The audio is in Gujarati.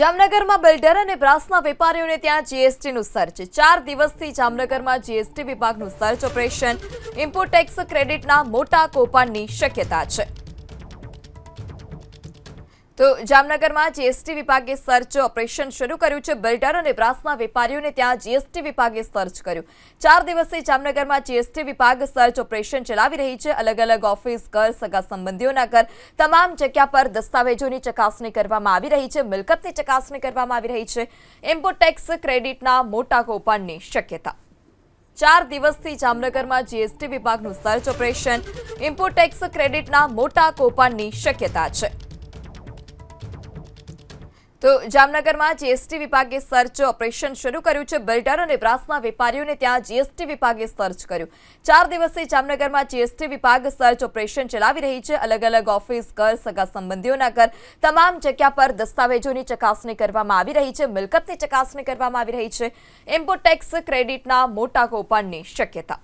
જામનગરમાં બિલ્ડર અને બ્રાસના વેપારીઓને ત્યાં જીએસટીનું સર્ચ. ચાર દિવસથી જામનગરમાં જીએસટી વિભાગનું સર્ચ ઓપરેશન. ઇમ્પોર્ટ ક્રેડિટના મોટા કૌભાંડની શક્યતા છે. તો જામનગરમાં જીએસટી વિભાગે સર્ચ ઓપરેશન શરૂ કર્યું છે. બિલ્ડર અને બ્રાસના વેપારીઓને ત્યાં જીએસટી વિભાગે સર્ચ કર્યું. ચાર દિવસથી જામનગરમાં જીએસટી વિભાગ સર્ચ ઓપરેશન ચલાવી રહી છે. અલગ અલગ ઓફિસ ઘર, સગા સંબંધીઓના ઘર, તમામ જગ્યા પર દસ્તાવેજોની ચકાસણી કરવામાં આવી રહી છે. મિલકતની ચકાસણી કરવામાં આવી રહી છે. ઇમ્પોટેક્સ ક્રેડિટના મોટા કૌભાંડની શક્યતા. ચાર દિવસથી જામનગરમાં જીએસટી વિભાગનું સર્ચ ઓપરેશન ઇમ્પોટેક્સ ક્રેડિટના મોટા કૌભાંડની શક્યતા છે. તો જામનગરમાં જીએસટી વિભાગે સર્ચ ઓપરેશન શરૂ કર્યું છે. બિલ્ડર અને બ્રાસના વેપારીઓને ત્યાં જીએસટી વિભાગે સર્ચ કર્યું. ચાર દિવસથી જામનગરમાં જીએસટી વિભાગ સર્ચ ઓપરેશન ચલાવી રહી છે. અલગ અલગ ઓફિસ, ઘર, સગા સંબંધીઓના ઘર, તમામ જગ્યા પર દસ્તાવેજોની ચકાસણી કરવામાં આવી રહી છે. મિલકતની ચકાસણી કરવામાં આવી રહી છે. ઇમ્પોર્ટ ક્રેડિટના મોટા કૌભાંડની શક્યતા.